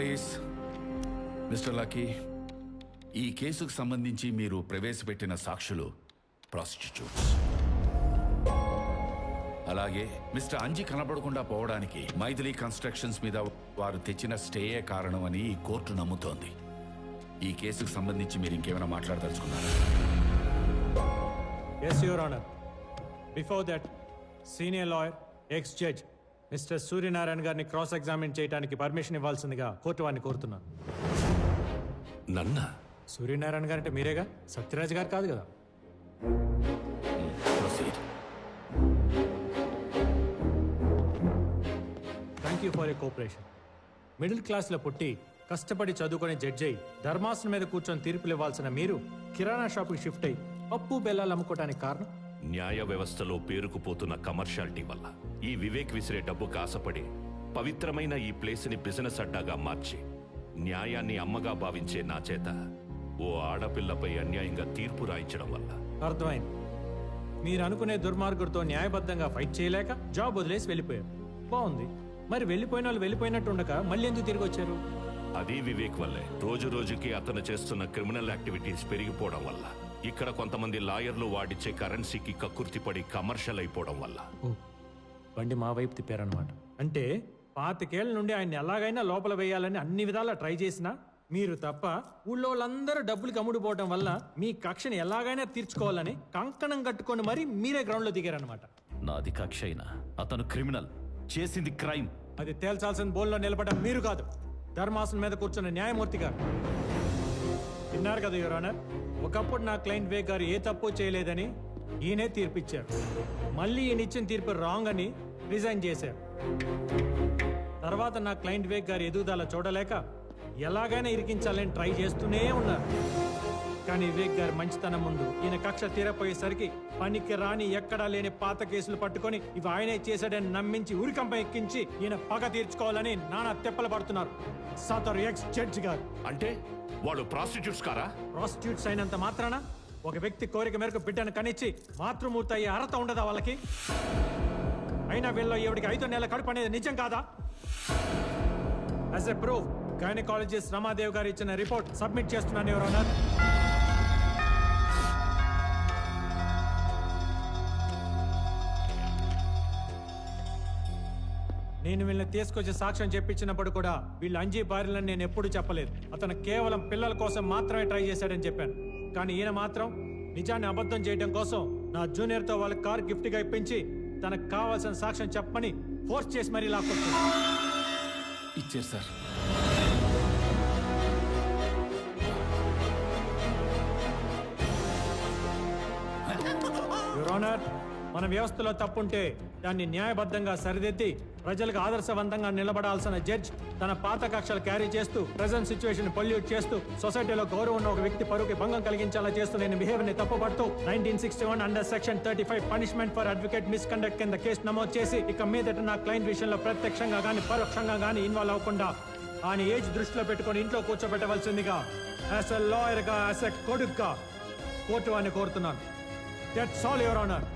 Please. Mister lucky ఈ కేసుకు సంబంధించి మీరు ప్రవేశపెట్టిన సాక్షులు ప్రాస్టిట్యూట్స్. అలాగే మిస్టర్ అంజి కనబడకుండా పోవడానికి మైథిలి కన్స్ట్రక్షన్స్ మీద వారు తెచ్చిన స్టేయే కారణమని ఈ కోర్టు నమ్ముతోంది. ఈ కేసుకు సంబంధించి మీరు ఇంకేమైనా మాట్లాడదలుచుకున్నారా? Yes your honour before that senior lawyer ex judge mister Suryanarayana గారిని క్రాస్ ఎగ్జామిన్ చేయడానికి పర్మిషన్ ఇవ్వాల్సిందిగా కోర్టు వారిని కోరుతున్నాను. నన్నా? సూర్యనారాయణ గారు అంటే మీరేగా? సత్యరాజ్ గారు కాదు కదా? Thank you for a cooperation middle క్లాస్లో పుట్టి కష్టపడి చదువుకునే జడ్జి అయి ధర్మాసనం మీద కూర్చొని తీర్పులు ఇవ్వాల్సిన మీరు కిరాణా షాప్కి షిఫ్ట్ అయి పప్పు బెల్లాలు అమ్ముకోవడానికి కారణం? న్యాయ వ్యవస్థలో పేరుకుపోతున్న కమర్షియాలిటీ వల్ల. ఈ వివేక్ విసిరే డబ్బుకు ఆశపడి పవిత్రమైన ఈ ప్లేస్ని బిజినెస్ అడ్డాగా మార్చి న్యాయాన్ని అమ్మగా భావించే నా చేత ఓ ఆడపిల్లపై అన్యాయంగా తీర్పు రాయించడం వల్ల. అర్థమైంది. మీరు అనుకునే దుర్మార్గుడితో న్యాయబద్ధంగా ఫైట్ చేయలేక జాబ్ వదిలేసి వెళ్ళిపోయారు. బాగుంది. మరి వెళ్ళిపోయిన వాళ్ళు వెళ్ళిపోయినట్టు ఉండక మళ్ళీ ఎందుకు తిరిగి వచ్చారు? అదే వివేక్ వల్లే. రోజు రోజుకి అతను చేస్తున్న క్రిమినల్ యాక్టివిటీస్ పెరిగిపోవడం వల్ల. ఇక్కడ కొంతమంది లాయర్లు వాడిచ్చే కరెన్సీకి కక్కుర్తిపడి కమర్షియల్ అయిపోవడం వల్ల. బండి మా వైపు తిప్పారనమాట అంటే పాతికేళ్ళ నుండి ఆయన ఎలాగైనా లోపల వేయాలని అన్ని విధాలా ట్రై చేసినా మీరు తప్ప ఊళ్ళో వాళ్ళందరూ డబ్బులు కమ్ముడుపోవడం వల్ల మీ కక్షని ఎలాగైనా తీర్చుకోవాలని కంకణం కట్టుకొని మరీ మీరే గ్రౌండ్లో దిగారనమాట నాది కక్ష అయినా. అతను క్రిమినల్. చేసింది క్రైమ్. అది తేల్చాల్సిన బోల్లో నిలబడడం మీరు కాదు. ధర్మాసనం మీద కూర్చున్న న్యాయమూర్తి గారు. విన్నారు కదా యువర్ ఆనర్? ఒకప్పుడు నా క్లయింట్ వేగ్ గారు ఏ తప్పు చేయలేదని ఈయనే తీర్పిచ్చారు. మళ్ళీ ఈయన ఇచ్చిన తీర్పు రాంగ్ అని రిజైన్ చేశారు. తర్వాత నా క్లయింట్ వేగ్ గారి ఎదుగుదల చూడలేక ఎలాగైనా ఇరికించాలని ట్రై చేస్తూనే ఉన్నారు. కానీ వివేక్ గారి మంచితనం ముందు ఈయన కక్ష తీరపోయేసరికి పనికి రాని ఎక్కడా లేని పాత కేసులు పట్టుకొని ఇవి ఆయనే చేశాడని నమ్మించి ఉరికంప ఎక్కించి ఈయన పగ తీర్చుకోవాలని నానా తెప్పలు పడుతున్నారు. సదరు ఎక్స్ జడ్జి గారు. అంటే వాళ్ళు ప్రాస్టిట్యూట్స్ కారా? ప్రాస్టిట్యూట్స్ అయినంత మాత్రాన? ఒక వ్యక్తి కోరిక మేరకు బిడ్డను కనిచ్చి మాతృమూర్తి అయ్యే అర్హత ఉండదా వాళ్ళకి? అయినా వీళ్ళలో ఈవిడికి ఐదో నెలల కడుపు అనేది నిజం కాదా? As a proof gynaecologist Ramadev గారు ఇచ్చిన రిపోర్ట్ సబ్మిట్ చేస్తున్నాను ఎవరన్నా నేను వీళ్ళని తీసుకొచ్చి సాక్ష్యం చెప్పించినప్పుడు కూడా వీళ్ళు అంజీ భార్యలను నేను ఎప్పుడూ చెప్పలేదు. అతను కేవలం పిల్లల కోసం మాత్రమే ట్రై చేశాడని చెప్పాను. కానీ ఈయన మాత్రం నిజాన్ని అబద్ధం చేయడం కోసం నా జూనియర్తో వాళ్ళ కార్ గిఫ్ట్గా ఇప్పించి తనకు కావాల్సిన సాక్ష్యం చెప్పమని ఫోర్స్ చేసి మరీ లాక్కొచ్చాను ఇచ్చారు సార్. యువర్ ఆనర్ మన వ్యవస్థలో తప్పుంటే దాన్ని న్యాయబద్ధంగా సరిదిద్ది ప్రజలకు ఆదర్శవంతంగా నిలబడాల్సిన జడ్జ్ తన పాత కక్షలు క్యారీ చేస్తూ ప్రజెంట్ సిచ్యువేషన్ పొల్యూట్ చేస్తూ సొసైటీలో గౌరవం ఉన్న ఒక వ్యక్తి పరువుకి భంగం కలిగించేలా చేస్తూ నేను బిహేవియర్ని తప్పుపడుతూ nineteen sixty one under section thirty five punishment for advocate misconduct కింద కేసు నమోదు చేసి ఇక మీదట నా క్లయింట్ విషయంలో ప్రత్యక్షంగా గానీ పరోక్షంగా గానీ ఇన్వాల్వ్ అవ్వకుండా ఆయన ఏజ్ దృష్టిలో పెట్టుకొని ఇంట్లో కూర్చోబెట్టవలసిందిగా యాజ్ ఎ లాయర్గా యాజ్ ఎ కొడుగ్గా కోర్టు అని కోరుతున్నాను. దట్స్ ఆల్ యువర్ ఆనర్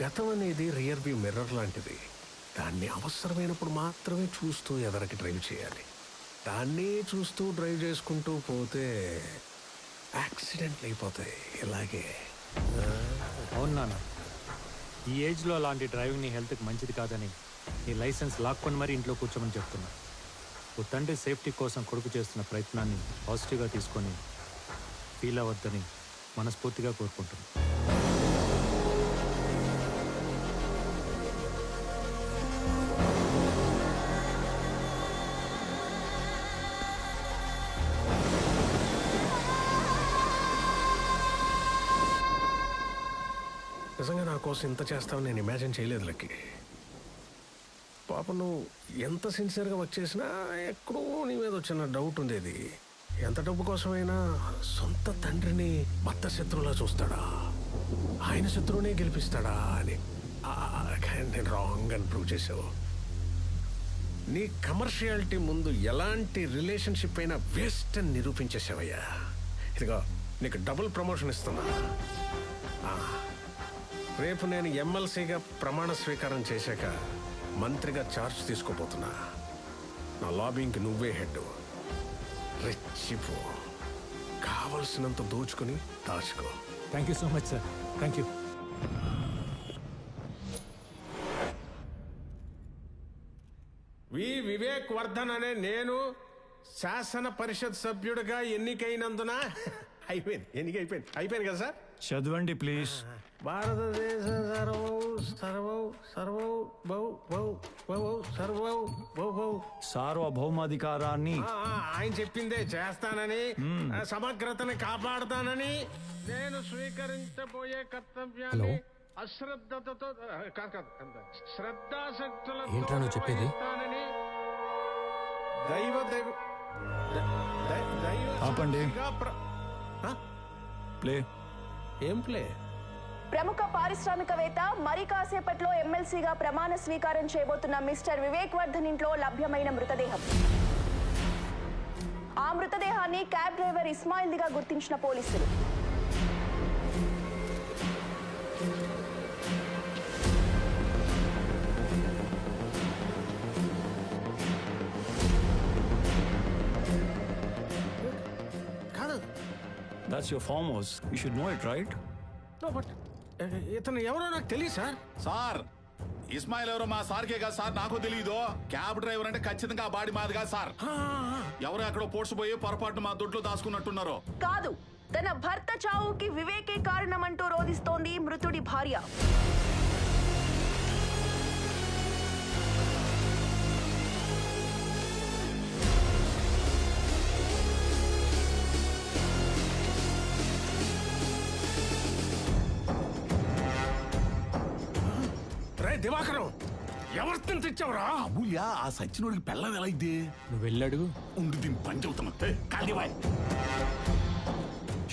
గతం అనేది రియర్ వ్యూ మిర్రర్ లాంటిది. దాన్ని అవసరమైనప్పుడు మాత్రమే చూస్తూ ఎదరికి డ్రైవ్ చేయాలి. దాన్నే చూస్తూ డ్రైవ్ చేసుకుంటూ పోతే యాక్సిడెంట్లు అయిపోతాయి. ఇలాగే. అవును నాన్న. ఈ ఏజ్లో అలాంటి డ్రైవింగ్ నీ హెల్త్కి మంచిది కాదని నీ లైసెన్స్ లాక్కొని మరీ ఇంట్లో కూర్చోమని చెప్తున్నా. ఓ తండ్రి సేఫ్టీ కోసం కొడుకు చేస్తున్న ప్రయత్నాన్ని పాజిటివ్గా తీసుకొని ఫీల్ అవ్వద్దని మనస్ఫూర్తిగా కోరుకుంటున్నాను నిజంగా నా కోసం ఇంత చేస్తావని నేను ఇమాజిన్ చేయలేదు లక్కి. పాప నువ్వు ఎంత సిన్సియర్గా వర్క్ చేసినా ఎక్కడో నీ మీద వచ్చిన డౌట్ ఉండేది. ఎంత డబ్బు కోసమైనా సొంత తండ్రిని భర్త శత్రువులా చూస్తాడా? ఆయన శత్రువునే గెలిపిస్తాడా అని. ఆ, నేను రాంగ్ అని ప్రూవ్ చేసావు నీ కమర్షియాలిటీ ముందు ఎలాంటి రిలేషన్షిప్ అయినా వేస్ట్ అని నిరూపించేసావయ్యా ఇదిగో నీకు డబుల్ ప్రమోషన్ ఇస్తున్నా. రేపు నేను ఎమ్మెల్సీగా ప్రమాణ స్వీకారం చేశాక మంత్రిగా ఛార్జ్ తీసుకోబోతున్నా. నా లాబింగ్కి నువ్వే హెడ్ రెచ్చిపో. కావలసినంత దోచుకుని దాచుకో. Thank you so much sir thank you వి వివేక్ వర్ధన్ అనే నేను శాసన పరిషత్ సభ్యుడిగా ఎన్నికైనందున అయిపోయింది ఎన్నిక అయిపోయింది అయిపోయింది కదా సార్ చదవండి ప్లీజ్ భారతదేశ సర్వౌ సర్వౌ సర్వౌ బౌ బౌ బౌ సర్వౌ బౌ బౌ సార్వభౌమాధికారాన్ని ఆ, ఆ, ఆయన చెప్పిందే చేస్తానని ఆ, సమగ్రతని కాపాడుతానని నేను స్వీకరించబోయే కర్తవ్యాన్ని అశ్రద్ధతతో ఆ, కాదు కాదు కాదు. శ్రద్ధాశక్తులతో ఏంట్రా నువ్వు చెప్పేది? నిర్వహిస్తానని దైవ దైవ దైవ ఆపండి. సాక్షిగా ప్ర- ఆ? ప్లే. ఏం ప్లే? ప్రముఖ పారిశ్రామికవేత్త మరి కాసేపట్లో ఎమ్మెల్సీగా ప్రమాణ స్వీకారం చేయబోతున్న మిస్టర్ వివేక్ వర్ధన్ ఇంట్లో లభ్యమైన మృతదేహం. ఆ మృతదేహాన్ని క్యాబ్ డ్రైవర్ ఇస్మాయిల్దిగా గుర్తించిన పోలీసులు. That's your farm house you should know it right No, but, ah, ఇతను ఎవరో నాకు తెలియదు సార్. సార్ ఇస్మాయిల్ ఎవరో మా సార్కే కాదు సార్. నాకు తెలియదు క్యాబ్ డ్రైవర్ అంటే ఖచ్చితంగా ఆ బాడీ మాది కాదు సార్. ఎవరో ఎక్కడో పోడ్చిపోయి పొరపాటు మా దొడ్లో దాచుకున్నట్టున్నారు? కాదు తన భర్త చావుకి వివేకే కారణమంటూ రోధిస్తోంది మృతుడి భార్య. దివాకరం ఎవరిని తెచ్చావురా? అమూల్య ఆ సచ్చినోడికి పెళ్ళం ఎలా ఇద్ది నువ్వు వెళ్ళాడు ఉండి దీన్ని పని చెబుతాను కాలివాయ్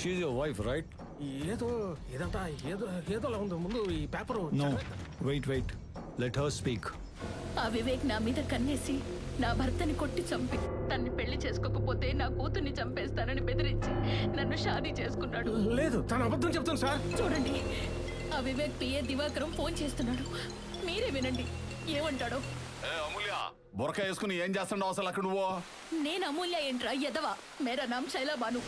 షీఈ్ యువర్ వైఫ్ రైట్ ఏదో ఇదంతా ఏదో ఏదోలా ఉంది. ముందు ఈ paper no wait wait let her speak ఆ వివేక్ నా మీద కన్నేసి నా భర్తని కొట్టి చంపి తన్ని పెళ్ళి చేసుకోకపోతే నా కూతుర్ని చంపేస్తానని బెదిరించి నన్ను షాదీ చేసుకున్నాడు. లేదు తను అబద్ధం చెప్తాను సార్. చూడండి ఆ వివేక్ పిఏ దివాకరం ఫోన్ చేస్తున్నాడు. మీరే వినండి. ఏమంటాడో? అమూల్య బురక వేసుకుని ఏం చేస్తుండవు అసలు అక్కడ నువ్వు? నేను అమూల్య ఏంట్రా ఎదవా మేరా నామ్ శైలా బాను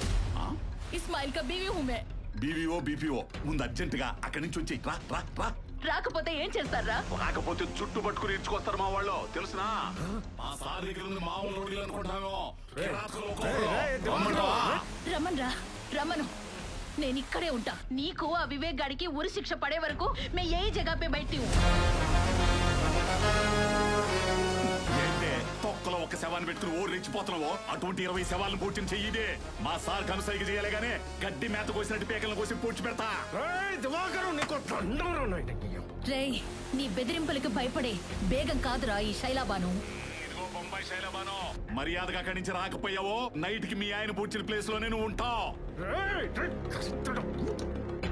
ఇస్మాయిల్ కా బీవీ హూ మే బీవీఓ బీపీఓ ముందు అర్జెంట్గా అక్కడి నుంచి వచ్చి రా రా రా. రాకపోతే ఏం చేస్తారా? రాకపోతే చుట్టు పట్టుకుని ఇచ్చుకొస్తారు మా వాళ్ళు. తెలుసునా? మా సార్ దగ్గర ఉంది మామూలు రా రమను నేను ఇక్కడే ఉంటా. నీకు ఆ వివేక్ గాడికి ఉరి శిక్ష పడే వరకు మే ఏ జగాపే బయట తొక్కలో ఒక శవాన్ని పెట్టుకుని ఓ రెచ్చిపోతున్నావు? అటువంటి ఇరవై శవాలను పూడ్చిన చెయ్యిదే. మా సార్ కనుసైగ చేయాలి గానీ గడ్డి మేత కోసినట్టు పేకలను కోసి పూడ్చి పెడతా. రేయ్ నీ బెదిరింపులకు భయపడే బేగం కాదురా ఈ శైలాబాను. శైలబాను మర్యాదగా అక్కడి నుంచి రాకపోయావో? నైట్కి మీ ఆయన పూడ్చిన ప్లేస్లోనే నువ్వు ఉంటావు.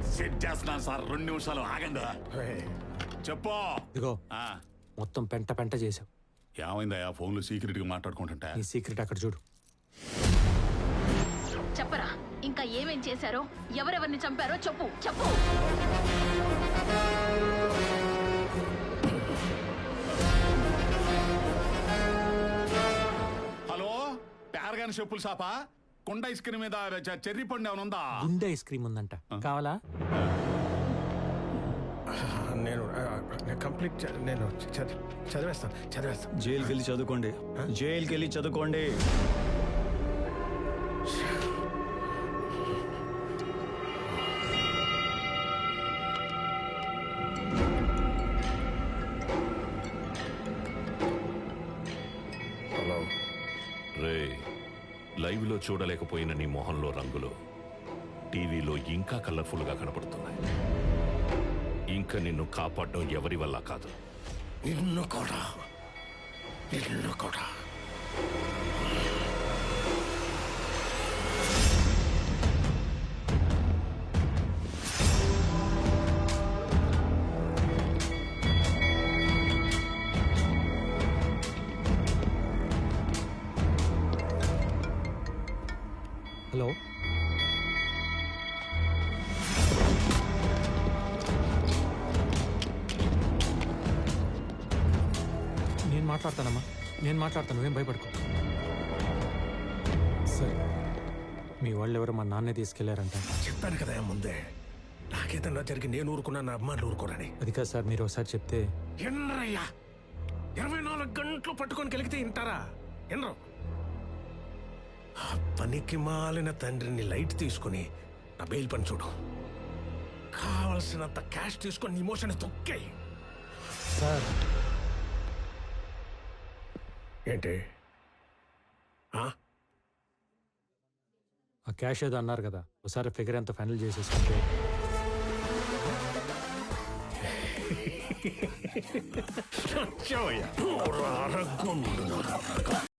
సెట్ చేస్తున్నాను సార్. రెండు నిమిషాలు ఆగండి చెప్పు. ఇదిగో. ఆ, మొత్తం పెంట పెంట చేసావు ఏమైందయ్యా? ఫోన్లో సీక్రెట్గా మాట్లాడుకుంటుంటే. నీ సీక్రెట్ అక్కడ చూడు. చెప్పరా. ఇంకా ఏమేం చేశారో? ఎవరెవరిని చంపారో చెప్పు. చెప్పు. పేరగాని చెప్పులు షాపా కుండ ఐస్ క్రీమ్ మీద చ- చెర్రీ పండు ఏమైనా ఉందా? గుండె ఐస్ క్రీమ్ ఉందంట. కావాలా? నేను కంప్లీట్ నేను చదివేస్తాను చదివేస్తాను. జైలుకి వెళ్ళి చదువుకోండి. జైలుకి వెళ్ళి చదువుకోండి. పోయిన నీ మొహంలో రంగులు టీవీలో ఇంకా కలర్ఫుల్గా కనపడుతున్నాయి. ఇంకా నిన్ను కాపాడడం ఎవరి వల్ల కాదు. నిన్ను కూడా. నిన్ను కూడా. హలో. నేను మాట్లాడతానమ్మా. నేను మాట్లాడతాను నువ్వేం భయపడుకో. సరే. మీ వాళ్ళు ఎవరు మా నాన్నే తీసుకెళ్ళారంట. చెప్పాను కదా ముందే. నాకేదన్నా జరిగి నేను ఊరుకున్నా నా అమ్మాయిలు ఊరుకోరని. అది కాదు సార్ మీరు ఒకసారి చెప్తే ఎన్నరయ్యా ఇరవై నాలుగు గంటలు పట్టుకొని కలిగితే వింటారా ఎన్నరు పనికి మాలిన తండ్రిని లైట్ తీసుకుని నా బెయిల్ పని చూడు. కావలసినంత క్యాష్ తీసుకొని ఇమోషన్ తొక్కాయి. సార్. ఏంటి? ఆ? క్యాష్ ఏదో అన్నారు కదా. ఒకసారి ఫిగర్ ఎంత ఫైనల్ చేసేసుకుంటే. అరగుండు.